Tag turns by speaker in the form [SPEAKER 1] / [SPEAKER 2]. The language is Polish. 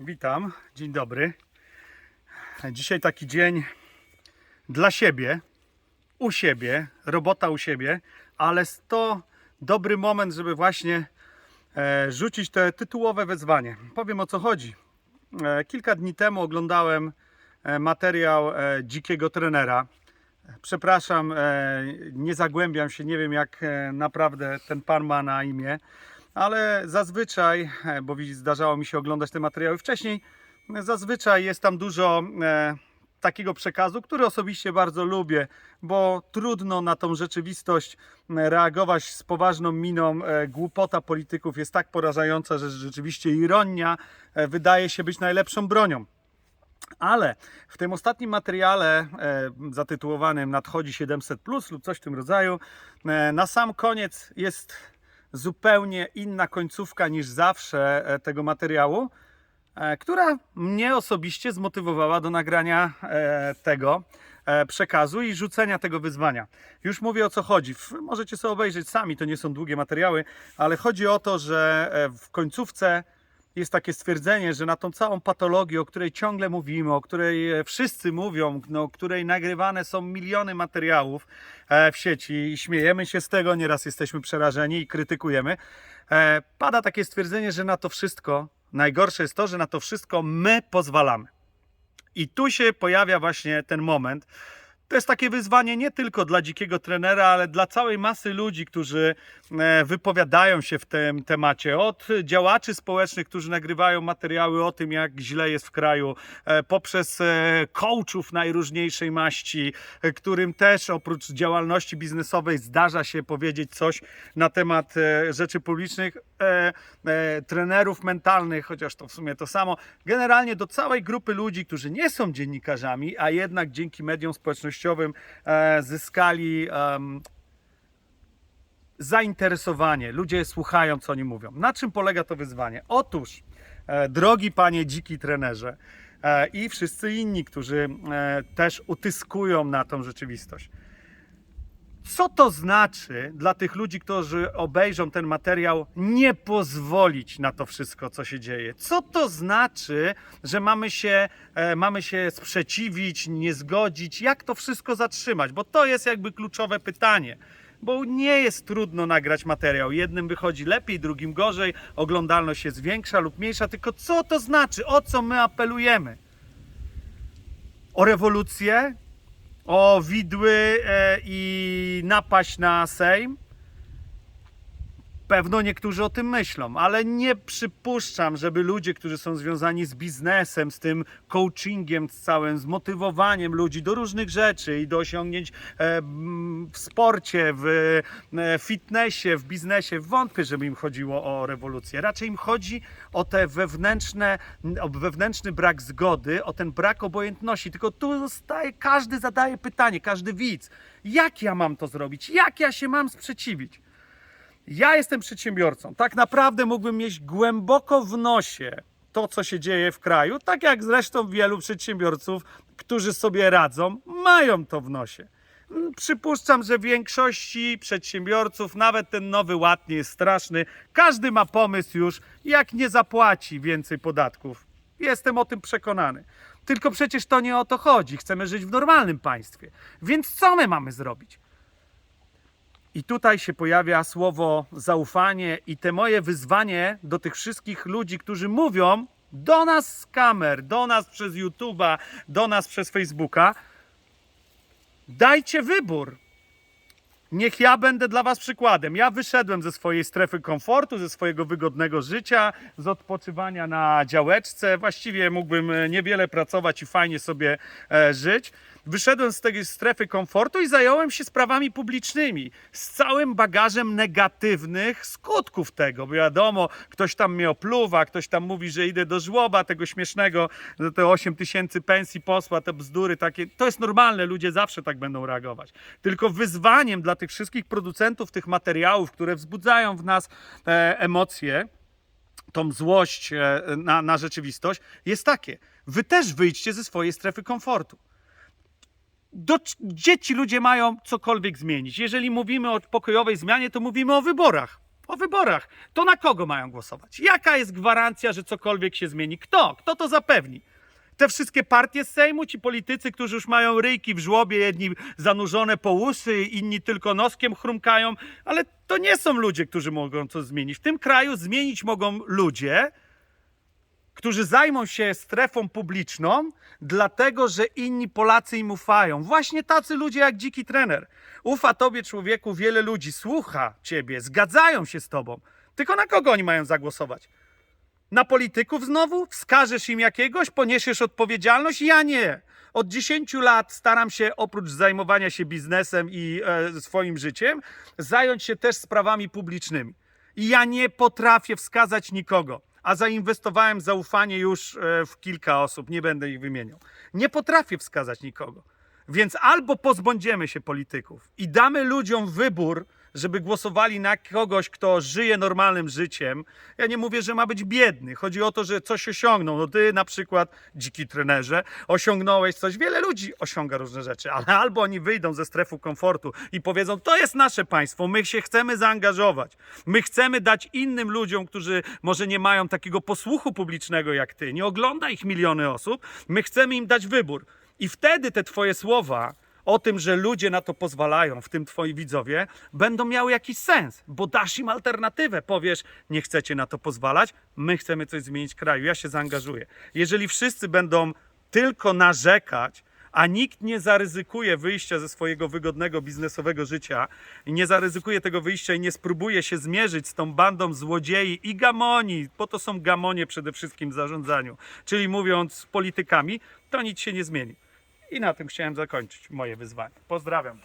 [SPEAKER 1] Witam, dzień dobry. Dzisiaj taki dzień dla siebie, u siebie, robota u siebie, ale to dobry moment, żeby właśnie e, rzucić te tytułowe wezwanie. Powiem o co chodzi. E, kilka dni temu oglądałem e, materiał dzikiego trenera. Przepraszam, nie zagłębiam się, nie wiem jak naprawdę ten pan ma na imię, ale zazwyczaj, e, bo zdarzało mi się oglądać te materiały wcześniej, zazwyczaj jest tam dużo e, takiego przekazu, który osobiście bardzo lubię, bo trudno na tą rzeczywistość e, reagować z poważną miną. Głupota polityków jest tak porażająca, że rzeczywiście ironia wydaje się być najlepszą bronią. Ale w tym ostatnim materiale zatytułowanym Nadchodzi 700 plus lub coś w tym rodzaju, na sam koniec jest zupełnie inna końcówka niż zawsze e, tego materiału, e, która mnie osobiście zmotywowała do nagrania e, tego przekazu i rzucenia tego wyzwania. Już mówię o co chodzi. Możecie sobie obejrzeć sami, to nie są długie materiały, ale chodzi o to, że w końcówce jest takie stwierdzenie, że na tą całą patologię, o której ciągle mówimy, o której e, wszyscy mówią, no, o której nagrywane są miliony materiałów e, w sieci i śmiejemy się z tego, nieraz jesteśmy przerażeni i krytykujemy, e, pada takie stwierdzenie, że na to wszystko, najgorsze jest to, że na to wszystko my pozwalamy. I tu się pojawia właśnie ten moment. To jest takie wyzwanie nie tylko dla dzikiego trenera, ale dla całej masy ludzi, którzy e, wypowiadają się w tym temacie. Od działaczy społecznych, którzy nagrywają materiały o tym, jak źle jest w kraju, e, poprzez e, coachów najróżniejszej maści, którym też oprócz działalności biznesowej zdarza się powiedzieć coś na temat rzeczy publicznych, trenerów mentalnych, chociaż to w sumie to samo. Generalnie do całej grupy ludzi, którzy nie są dziennikarzami, a jednak dzięki mediom społecznościowym e, zyskali zainteresowanie. Ludzie słuchają, co oni mówią. Na czym polega to wyzwanie? Otóż, e, drogi panie dziki trenerze e, i wszyscy inni, którzy też utyskują na tą rzeczywistość. Co to znaczy dla tych ludzi, którzy obejrzą ten materiał, nie pozwolić na to wszystko, co się dzieje? Co to znaczy, że mamy się, e, mamy się sprzeciwić, nie zgodzić? Jak to wszystko zatrzymać? Bo to jest jakby kluczowe pytanie. Bo nie jest trudno nagrać materiał. Jednym wychodzi lepiej, drugim gorzej, oglądalność jest większa lub mniejsza. Tylko co to znaczy? O co my apelujemy? O rewolucję? O widły e, i napaść na Sejm? Pewno niektórzy o tym myślą, ale nie przypuszczam, żeby ludzie, którzy są związani z biznesem, z tym coachingiem z całym, z motywowaniem ludzi do różnych rzeczy i do osiągnięć e, w sporcie, w e, fitnessie, w biznesie, wątpię, żeby im chodziło o rewolucję. Raczej im chodzi o te wewnętrzne, o wewnętrzny brak zgody, o ten brak obojętności. Tylko tu zostaje, każdy zadaje pytanie, każdy widz. Jak ja mam to zrobić? Jak ja się mam sprzeciwić? Ja jestem przedsiębiorcą. Tak naprawdę mógłbym mieć głęboko w nosie to, co się dzieje w kraju, tak jak zresztą wielu przedsiębiorców, którzy sobie radzą, mają to w nosie. Mm, Przypuszczam, że większości przedsiębiorców nawet ten nowy ład nie jest straszny. Każdy ma pomysł już, jak nie zapłaci więcej podatków. Jestem o tym przekonany. Tylko przecież to nie o to chodzi. Chcemy żyć w normalnym państwie. Więc co my mamy zrobić? I tutaj się pojawia słowo zaufanie i te moje wyzwanie do tych wszystkich ludzi, którzy mówią do nas z kamer, do nas przez YouTube'a, do nas przez Facebooka. Dajcie wybór. Niech ja będę dla Was przykładem. Ja wyszedłem ze swojej strefy komfortu, ze swojego wygodnego życia, z odpoczywania na działeczce. Właściwie mógłbym e, niewiele pracować i fajnie sobie e, żyć. Wyszedłem z tej strefy komfortu i zająłem się sprawami publicznymi, z całym bagażem negatywnych skutków tego. Bo wiadomo, ktoś tam mnie opluwa, ktoś tam mówi, że idę do żłoba tego śmiesznego, że te 8 tysięcy pensji posła, te bzdury takie. To jest normalne, ludzie zawsze tak będą reagować. Tylko wyzwaniem dla tych wszystkich producentów tych materiałów, które wzbudzają w nas e, emocje, tą złość e, na, na rzeczywistość, jest takie. Wy też wyjdźcie ze swojej strefy komfortu do, gdzie ci ludzie mają cokolwiek zmienić? Jeżeli mówimy o pokojowej zmianie, to mówimy o wyborach. o wyborach. To na kogo mają głosować? Jaka jest gwarancja, że cokolwiek się zmieni? Kto? Kto to zapewni? Te wszystkie partie Sejmu, ci politycy, którzy już mają ryjki w żłobie, jedni zanurzone po uszy, inni tylko noskiem chrumkają, ale to nie są ludzie, którzy mogą coś zmienić. W tym kraju zmienić mogą ludzie, którzy zajmą się strefą publiczną, dlatego że inni Polacy im ufają. Właśnie tacy ludzie jak dziki trener. Ufa tobie, człowieku, wiele ludzi, słucha ciebie, zgadzają się z tobą. Tylko na kogo oni mają zagłosować? Na polityków znowu? Wskażesz im jakiegoś? Poniesiesz odpowiedzialność? Ja nie. Od 10 lat staram się oprócz zajmowania się biznesem i e, swoim życiem, zająć się też sprawami publicznymi. I ja nie potrafię wskazać nikogo, a zainwestowałem zaufanie już e, w kilka osób, nie będę ich wymieniał. Nie potrafię wskazać nikogo. Więc albo pozbędziemy się polityków i damy ludziom wybór, żeby głosowali na kogoś, kto żyje normalnym życiem. Ja nie mówię, że ma być biedny. Chodzi o to, że coś osiągnął. No ty na przykład, dziki trenerze, osiągnąłeś coś. Wiele ludzi osiąga różne rzeczy, ale albo oni wyjdą ze strefy komfortu i powiedzą, to jest nasze państwo, my się chcemy zaangażować. My chcemy dać innym ludziom, którzy może nie mają takiego posłuchu publicznego jak ty, nie ogląda ich miliony osób, my chcemy im dać wybór. I wtedy te twoje słowa o tym, że ludzie na to pozwalają, w tym twoi widzowie, będą miały jakiś sens, bo dasz im alternatywę. Powiesz, nie chcecie na to pozwalać, my chcemy coś zmienić w kraju, ja się zaangażuję. Jeżeli wszyscy będą tylko narzekać, a nikt nie zaryzykuje wyjścia ze swojego wygodnego biznesowego życia nie zaryzykuje tego wyjścia i nie spróbuje się zmierzyć z tą bandą złodziei i gamoni, bo to są gamonie przede wszystkim w zarządzaniu, czyli mówiąc politykami, to nic się nie zmieni. I na tym chciałem zakończyć moje wyzwanie. Pozdrawiam.